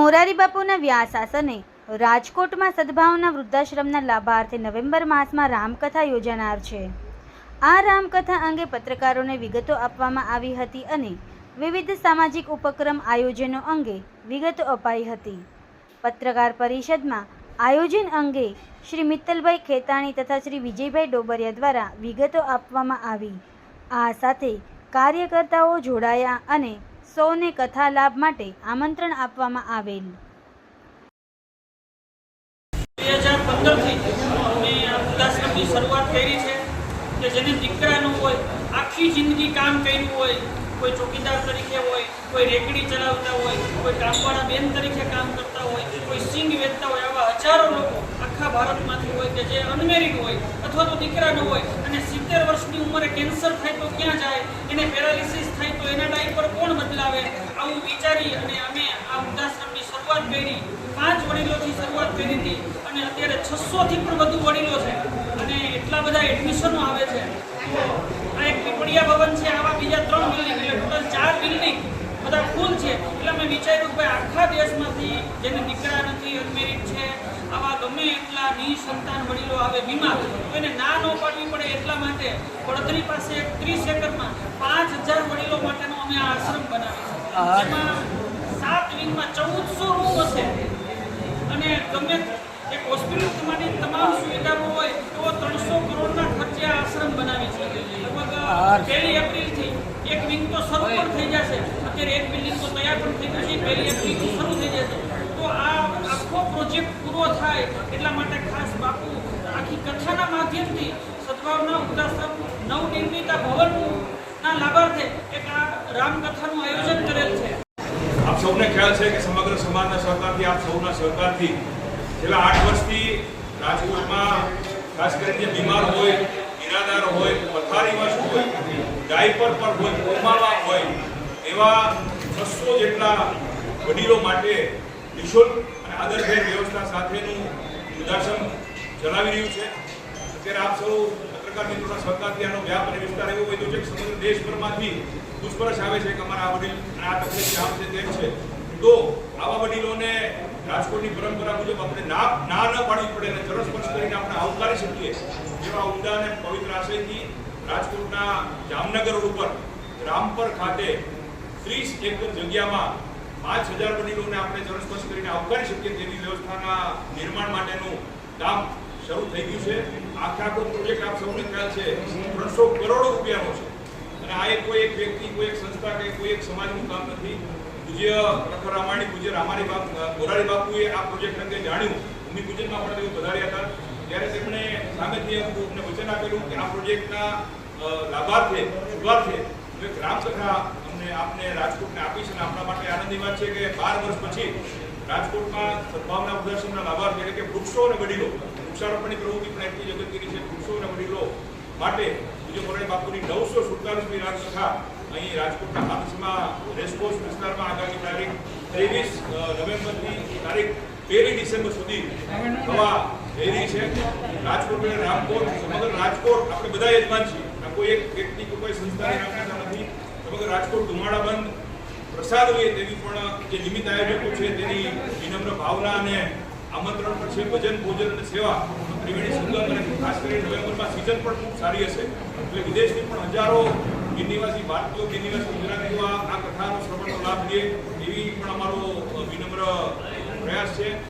મોરારી બાપુના વ્યાસાસને રાજકોટમાં સદભાવના વૃદ્ધાશ્રમના લાભાર્થે નવેમ્બર માસમાં રામકથા યોજાનાર છે. આ રામકથા અંગે પત્રકારોને વિગતો આપવામાં આવી હતી અને વિવિધ સામાજિક ઉપક્રમ આયોજનો અંગે વિગતો અપાઈ હતી. પત્રકાર પરિષદમાં આયોજન અંગે શ્રી મિત્તલભાઈ ખેતાણી તથા શ્રી વિજયભાઈ ડોબરિયા દ્વારા વિગતો આપવામાં આવી. આ સાથે કાર્યકર્તાઓ જોડાયા અને સૌને કથા લાભ માટે આમંત્રણ આપવામાં આવેલ. શરૂઆત કરી છે કે જેને દીકરાનું હોય, આખી જિંદગી કામ કર્યું હોય, કોઈ ચોકીદાર તરીકે હોય, કોઈ રેકડી ચલાવતા હોય, કોઈ કામવાળા બેન તરીકે કામ કરતા હોય, કોઈ સિંગ વેચતા હોય, આવા હજારો લોકો આખા ભારતમાંથી હોય કે જે અનમેરિડ હોય અથવા તો દીકરાનો હોય અને સિત્તેર વર્ષની ઉંમરે કેન્સર થાય તો ક્યાં જાય, એને પેરાલિસિસ થાય તો એના ડાયપર કોણ બદલાવે, આવું વિચારી અને અમે આ વૃદ્ધાશ્રમની શરૂઆત કરી, પાંચ વડીલોથી શરૂઆત કરી હતી અને અત્યારે છસોથી પણ વધુ વડીલો છે અને એટલા બધા એડમિશનો આવે છે. તો આ એક પીપળિયા ભવન છે, આવા બીજા ત્રણ બિલ્ડિંગ, એટલે ટોટલ ચાર બિલ્ડિંગ બધા ફૂલ છે. એટલે અમે વિચાર્યું કે ભાઈ આખા દેશમાંથી જેને દીકરા નથી, અનમેરિડ છે આવા ગમે એટલા નિસંતાન વડીલો આવે બીમાર તો એને ના ન પાડવી પડે એટલા માટે વડોદરી પાસે એક ત્રીસ એકરમાં પાંચ હજાર વડીલો માટેનો અમે આ આશ્રમ બનાવ્યો એમાં સાત વિંગમાં ચૌદસો રૂમ હશે. અને ગમે એક હોસ્પિટલ તમારી તમામ સુવિધાઓ હોય તો ત્રણસો કરોડના ખર્ચે આ આશ્રમ બનાવી છે. લગભગ પહેલી એપ્રિલથી એક વિંગ તો શરૂ પણ થઈ જશે. અત્યારે એક બિલ્ડિંગ તો તૈયાર પણ થઈ જશે પહેલી એપ્રિલથી શરૂ પ્રોજેક્ટ પૂરો થાય એટલા માટે ખાસ બાપુ આખી કથાના માધ્યમથી સદભાવના વૃદ્ધાશ્રમ નવનિર્મિતા ભવનના લાભાર્થે એક આ રામકથાનું આયોજન કરેલ છે. આપ સૌને ખ્યાલ છે કે સમગ્ર સમાજના સહકારથી, આપ સૌના સહકારથી છેલ્લા આઠ વર્ષથી રાજકોટમાં ખાસ કરીને બીમાર હોય, નિરાધાર હોય પથારીવશ હોય, ડાયપર પર હોય કોમામાં હોય, એવા છસો જેટલા વડીલો માટે નિઃશુલ્ક અને આદરભેર વ્યવસ્થા સાથેનું નિદર્શન ચલાવી રહ્યું છે. અત્યારે આપ સૌ પત્રકાર મિત્રોના સહકારથી આનો વ્યાપ અને વિસ્તાર એવો વધ્યો છે કે સમગ્ર દેશભરમાંથી પૂછપરછ આવે છે કે અમારા આ વડીલ આ તકલીફ આમ છે તેમ છે. તો આવા વડીલોને રાજકોટની પરંપરા મુજબ આપણે ના ના ન પાડવી પડે અને ચરસ સ્પર્શ કરીને આપણે આવકારી શકીએ જેવા ઉમદા અને પવિત્ર આશયથી રાજકોટના જામનગર રોડ ઉપર રામપર ખાતે ત્રીસ એકર જગ્યામાં પાંચ હજાર વડીલોને આપણે ચરસ કરીને આવકારી શકીએ તેની વ્યવસ્થાના નિર્માણ માટેનું કામ શરૂ થઈ ગયું છે. આખા આખો પ્રોજેક્ટ આપ સૌને ખ્યાલ છે, ત્રણસો કરોડ રૂપિયાનો છે. અને આ એક કોઈ એક વ્યક્તિ, કોઈ એક સંસ્થા કે કોઈ એક સમાજનું કામ નથી. પૂજ્ય પ્રખર રામાણી પૂજ્ય રામાણી બાપ, મોરારી બાપુએ આ પ્રોજેક્ટ અંગે જાણ્યું. ભૂમિપૂજનમાં પણ તેઓ વધાર્યા હતા. ત્યારે તેમણે સામેથી અમને વચન આપેલું કે આ પ્રોજેક્ટના લાભાર્થે, શુભાર્થે ગ્રામ રામકથા અમને આપને રાજકોટને આપી અને આપણા માટે આનંદની વાત છે કે બાર વર્ષ પછી રાજકોટમાં સદભાવના પ્રદર્શનના લાભાર્થી એટલે કે વૃક્ષો અને વડીલો, વૃક્ષારોપણની પ્રવૃત્તિ પણ એટલી જ અગત્યની છે. વૃક્ષો અને વડીલો માટે બીજો મોરારી બાપુની નવસો સુડતાલીસમી રાજસભા અહીં રાજકોટના હાથમાં રેસકોર્સ વિસ્તારમાં આગામી તારીખ ત્રેવીસ નવેમ્બરની તારીખ પહેલી ડિસેમ્બર સુધી થવા જઈ છે. રાજકોટ અને રામકોટ, સમગ્ર રાજકોટ આપણે બધા યજમાન છીએ. કોઈ એક વ્યક્તિ કોઈ સંસ્થાની નથી સમગ્ર રાજકોટ ધુમાડા બંધ પ્રસાદ હોય તેવી પણ જે નિમિત્ત આયોજકો છે તેની વિનમ્ર ભાવના અને આમંત્રણ પણ છે ભજન, ભોજન અને સેવા. ત્રિવેણી સંગમ અને ખાસ કરીને નવેમ્બરમાં સિઝન પણ ખૂબ સારી હશે. એટલે વિદેશની પણ હજારો બિનનિવાસી ભારતીયો નિવાસી ગુજરાતીઓ આ કથાનો શ્રવણનો લાભ લે એવી પણ અમારો વિનમ્ર પ્રયાસ છે.